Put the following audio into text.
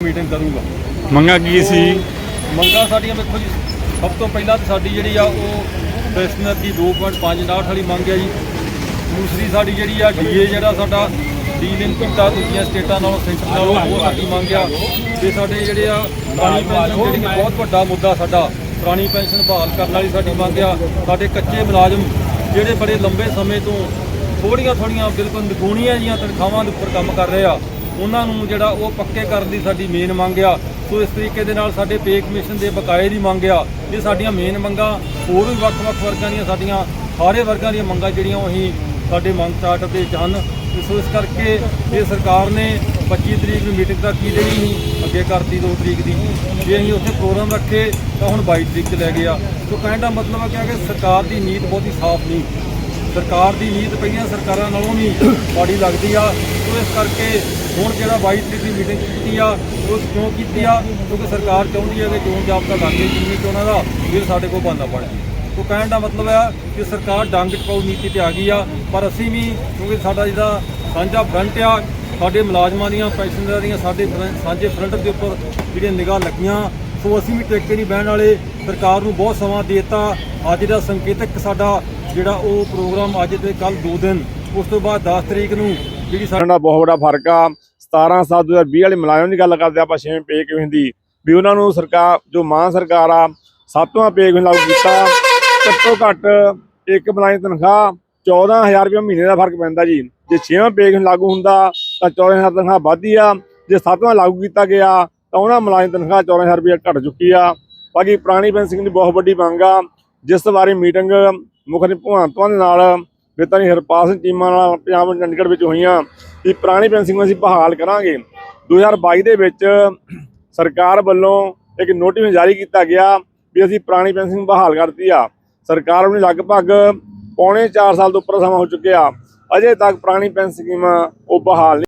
Meeting ਕਰੂੰਗਾ। ਮੰਗਾ ਕੀ ਸੀ? ਮੰਗਾਂ ਸਾਡੀਆਂ ਵੇਖੋ ਜੀ ਸਭ ਤੋਂ ਪਹਿਲਾਂ ਤਾਂ ਸਾਡੀ ਜਿਹੜੀ ਆ ਉਹ ਪੈਨਸ਼ਨਰ ਦੀ 2.5 ਨਾਟ ਵਾਲੀ ਮੰਗ ਹੈ ਜੀ। ਦੂਸਰੀ ਸਾਡੀ ਜਿਹੜੀ ਆ ਡੀਏ ਜਿਹੜਾ ਸਾਡਾ ਡੀਲਿੰਕ ਕੀਤਾ ਦੂਜੀਆਂ ਸਟੇਟਾਂ ਨਾਲੋਂ ਸੈਂਟਰ ਨਾਲੋਂ ਉਹ ਸਾਡੀ ਮੰਗ ਆ। ਤੇ ਸਾਡੇ ਜਿਹੜੇ ਆ ਪੁਰਾਣੀ ਪੈਨਸ਼ਨ ਜਿਹੜੀ ਬਹੁਤ ਵੱਡਾ ਮੁੱਦਾ ਸਾਡਾ ਪੁਰਾਣੀ ਪੈਨਸ਼ਨ ਬਹਾਲ ਕਰਨ ਵਾਲੀ ਸਾਡੀ ਮੰਗ ਆ। ਸਾਡੇ ਕੱਚੇ ਮੁਲਾਜ਼ਮ ਜਿਹੜੇ ਬੜੇ ਲੰਬੇ ਸਮੇਂ ਤੋਂ ਥੋੜੀਆਂ ਥੋੜੀਆਂ ਬਿਲਕੁਲ ਨਿਗੂਣੀਆਂ ਜੀਆਂ ਤਨਖਾਹਾਂ ਦੇ ਉੱਪਰ ਕੰਮ ਕਰ ਰਹੇ ਆ ਉਹਨਾਂ ਨੂੰ ਜਿਹੜਾ ਉਹ ਪੱਕੇ ਕਰਨ ਦੀ ਸਾਡੀ ਮੇਨ ਮੰਗ ਆ। ਸੋ ਇਸ ਤਰੀਕੇ ਦੇ ਨਾਲ ਸਾਡੇ ਪੇ ਕਮਿਸ਼ਨ ਦੇ ਬਕਾਏ ਦੀ ਮੰਗ ਆ। ਇਹ ਸਾਡੀਆਂ ਮੇਨ ਮੰਗਾਂ ਹੋਰ ਵੀ ਵੱਖ-ਵੱਖ ਵਰਗਾਂ ਦੀਆਂ, ਸਾਡੀਆਂ ਸਾਰੇ ਵਰਗਾਂ ਦੀਆਂ ਮੰਗਾਂ ਜਿਹੜੀਆਂ ਉਹ ਅਸੀਂ ਸਾਡੇ ਮੰਗ ਚਾਰਟ ਦੇ ਵਿੱਚ ਹਨ। ਸੋ ਇਸ ਕਰਕੇ ਇਹ ਸਰਕਾਰ ਨੇ 25 ਤਰੀਕ ਨੂੰ ਮੀਟਿੰਗ ਤੱਕ ਕੀ ਜਿਹੜੀ ਸੀ? ਅੱਗੇ ਕਰਤੀ 2 ਤਰੀਕ ਦੀ। ਜੇ ਅਸੀਂ ਉੱਥੇ ਪ੍ਰੋਗਰਾਮ ਰੱਖੇ ਤਾਂ ਹੁਣ 22 ਤਰੀਕ ਚ ਲੈ ਗਏ ਆ। ਸੋ ਕਹਿਣ ਦਾ ਮਤਲਬ ਹੈ ਕਿ ਕਿ ਸਰਕਾਰ ਦੀ ਨੀਤ ਬਹੁਤੀ ਸਾਫ਼ ਨਹੀਂ। ਸਰਕਾਰ ਦੀ ਨੀਤ ਪਈਆਂ ਸਰਕਾਰਾਂ ਨਾਲੋਂ ਵੀ ਮਾੜੀ ਲੱਗਦੀ ਆ। ਸੋ ਇਸ ਕਰਕੇ ਹੁਣ ਜਿਹੜਾ 22 ਤਰੀਕ ਦੀ ਮੀਟਿੰਗ ਕੀਤੀ ਆ ਉਹ ਕਿਉਂ ਕੀਤੀ ਆ? ਕਿਉਂਕਿ ਸਰਕਾਰ ਚਾਹੁੰਦੀ ਹੈ ਕਿ ਚੋਣ ਜਾਬਤਾ ਲੱਗੇ ਜਿੰਨੀ ਚੋਣਾਂ ਦਾ ਫਿਰ ਸਾਡੇ ਕੋਲ ਬੰਦਾ ਬਣ ਜੀ ਉਹ ਕਹਿਣ ਦਾ ਮਤਲਬ ਆ ਕਿ ਸਰਕਾਰ ਡੰਗ ਟਪਾਊ ਨੀਤੀ ਤੇ ਆ ਗਈ ਆ, ਪਰ ਅਸੀਂ ਵੀ ਕਿਉਂਕਿ ਸਾਡਾ ਜਿਹੜਾ ਸਾਂਝਾ ਫਰੰਟ ਆ, ਸਾਡੇ ਮੁਲਾਜ਼ਮਾਂ ਦੀਆਂ ਪੈਨਸ਼ਨਰਾਂ ਦੀਆਂ, ਸਾਡੇ ਫਰੰ- ਸਾਂਝੇ ਫਰੰਟ ਦੇ ਉੱਪਰ ਜਿਹੜੀਆਂ ਨਿਗਾਹ ਲੱਗੀਆਂ, ਸੋ ਅਸੀਂ ਵੀ ਟੇਕੇ ਨਹੀਂ ਬਹਿਣ ਵਾਲੇ। ਸਰਕਾਰ ਨੂੰ ਬਹੁਤ ਸਮਾਂ ਦੇ ਦਿੱਤਾ। ਅੱਜ ਦਾ ਸੰਕੇਤਕ ਸਾਡਾ ਜਿਹੜਾ ਉਹ ਪ੍ਰੋਗਰਾਮ ਅੱਜ ਤੇ ਕੱਲ ਦੋ ਦਿਨ, ਉਸ ਤੋਂ ਬਾਅਦ 10 ਤਰੀਕ ਨੂੰ ਜਿਹੜੀ ਸਾਡਾ ਬਹੁਤ ਵੱਡਾ ਫ਼ਰਕ ਆ। 17 ਸਾਲ 2020 ਵਾਲੇ ਮੁਲਾਜ਼ਮ ਦੀ ਗੱਲ ਕਰਦੇ ਆਪਾਂ ਛੇਵੇਂ ਪੇ ਕਿਵੇਂ ਦੀ ਵੀ ਉਹਨਾਂ ਨੂੰ ਸਰਕਾਰ ਜੋ ਮਾਨ ਸਰਕਾਰ ਆ, ਸੱਤਵਾਂ ਪੇ ਕਿਵੇਂ ਲਾਗੂ ਕੀਤਾ? ਘੱਟੋ ਘੱਟ ਇੱਕ ਮੁਲਾਜ਼ਮ ਤਨਖਾਹ 14000 ਰੁਪਏ ਮਹੀਨੇ ਦਾ ਫ਼ਰਕ ਪੈਂਦਾ ਜੀ। ਜੇ ਛੇਵਾਂ ਪੇ ਕਿਵੇਂ ਲਾਗੂ ਹੁੰਦਾ, ਤਾਂ 14000 ਤਨਖਾਹ ਵੱਧਦੀ ਆ। ਜੇ ਸੱਤਵਾਂ ਲਾਗੂ ਕੀਤਾ ਗਿਆ, ਤਾਂ ਉਹਨਾਂ ਮੁਲਾਜ਼ਮ ਤਨਖਾਹ 14000 ਰੁਪਏ ਘਟ ਚੁੱਕੀ ਆ। ਬਾਕੀ ਪੁਰਾਣੀ ਪੈਨਸ਼ਨ ਦੀ ਬਹੁਤ ਵੱਡੀ ਮੰਗ ਆ। ਜਿਸ ਬਾਰੇ ਮੀਟਿੰਗ ਮੁੱਖ ਮੰਤਰੀ ਭਗਵੰਤ ਮਾਨ ਦੇ ਨਾਲ ਬੇਤਾਨੀ ਹਰਪਾਲ ਸਿੰਘ ਚੀਮਾ ਨਾਲ ਪੰਜਾਬ ਚੰਡੀਗੜ੍ਹ ਵਿੱਚ ਹੋਈਆਂ। ਕਿ ਪੁਰਾਣੀ ਪੈਨਸ਼ਨ ਨੂੰ ਅਸੀਂ ਬਹਾਲ ਕਰਾਂਗੇ। 2022 ਦੇ ਵਿੱਚ ਸਰਕਾਰ ਵੱਲੋਂ ਇੱਕ ਨੋਟਿਸ ਜਾਰੀ ਕੀਤਾ ਗਿਆ ਵੀ ਅਸੀਂ ਪੁਰਾਣੀ ਪੈਨਸ਼ਨ ਬਹਾਲ ਕਰਤੀ ਆ। ਸਰਕਾਰ ਨੂੰ ਲਗਭਗ ਪੌਣੇ 4 ਸਾਲ ਤੋਂ ਉੱਪਰ ਸਮਾਂ ਹੋ ਚੁੱਕਿਆ। ਅਜੇ ਤੱਕ ਪੁਰਾਣੀ ਪੈਨਸ਼ਨ ਸਕੀਮ ਉਹ ਬਹਾਲ ਨਹੀਂ